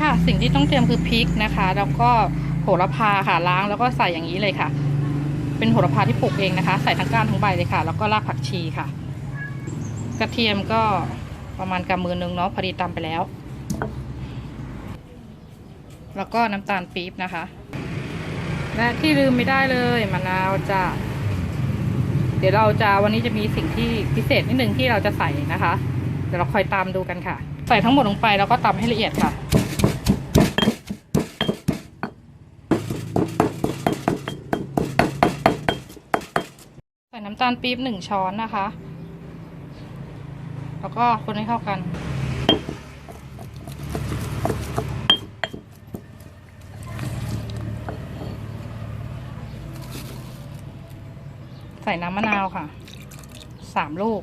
ค่ะสิ่งที่ต้องเตรียมคือพริกนะคะ แล้วก็โหระพาค่ะล้างแล้วก็ใส่อย่างนี้เลยค่ะ เป็นโหระพาที่ปลูกเองนะคะ ใส่ทั้งก้านทั้งใบเลยค่ะ แล้วก็รากผักชีค่ะ กระเทียมก็ประมาณกำมือนึงเนาะพอดีตำไปแล้ว แล้วก็น้ำตาลปี๊บนะคะ และที่ลืมไม่ได้เลยมะนาวจะเดี๋ยวเราจะวันนี้จะมีสิ่งที่พิเศษนิดนึงที่เราจะใส่นะคะ เดี๋ยวเราคอยตามดูกันค่ะ ใส่ทั้งหมดลงไปแล้วก็ตำให้ละเอียดค่ะ ส่น้ำตาลปี๊บหนึ่งช้อนนะคะ แล้วก็คนให้เข้ากัน ใส่น้ำมะนาวค่ะสามลูก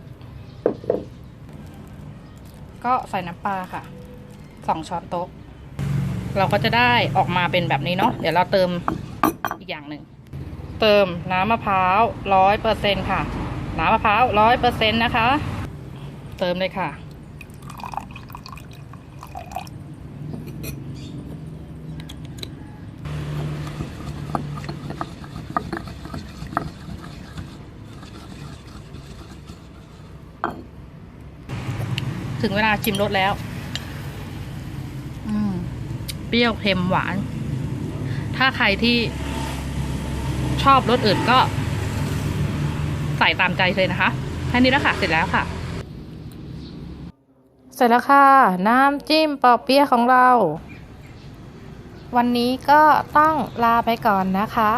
ก็ใส่น้ำปลาค่ะสองช้อนโต๊ะ เราก็จะได้ออกมาเป็นแบบนี้เนาะเดี๋ยวเราเติมอีกอย่างหนึ่ง เติมน้ำมะพร้าวร้อยเปอร์เซ็นค่ะ น้ำมะพร้าวร้อยเปอร์เซ็นนะคะ เติมเลยค่ะ ถึงเวลาชิมรสแล้ว อืม เปรี้ยวเค็มหวาน ถ้าใครที่ ชอบรสอื่นก็ใส่ตามใจเลยนะคะแค่นี้แล้วค่ะ เสร็จแล้วค่ะ เสร็จแล้วค่ะ น้ำจิ้มปอเปี๊ยะของเรา วันนี้ก็ต้องลาไปก่อนนะคะ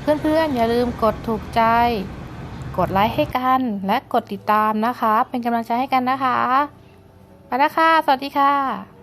เพื่อนๆ อย่าลืมกดถูกใจ กดไลค์ให้กัน และกดติดตามนะคะ เป็นกำลังใจให้กันนะคะ ไปแล้วค่ะ สวัสดีค่ะ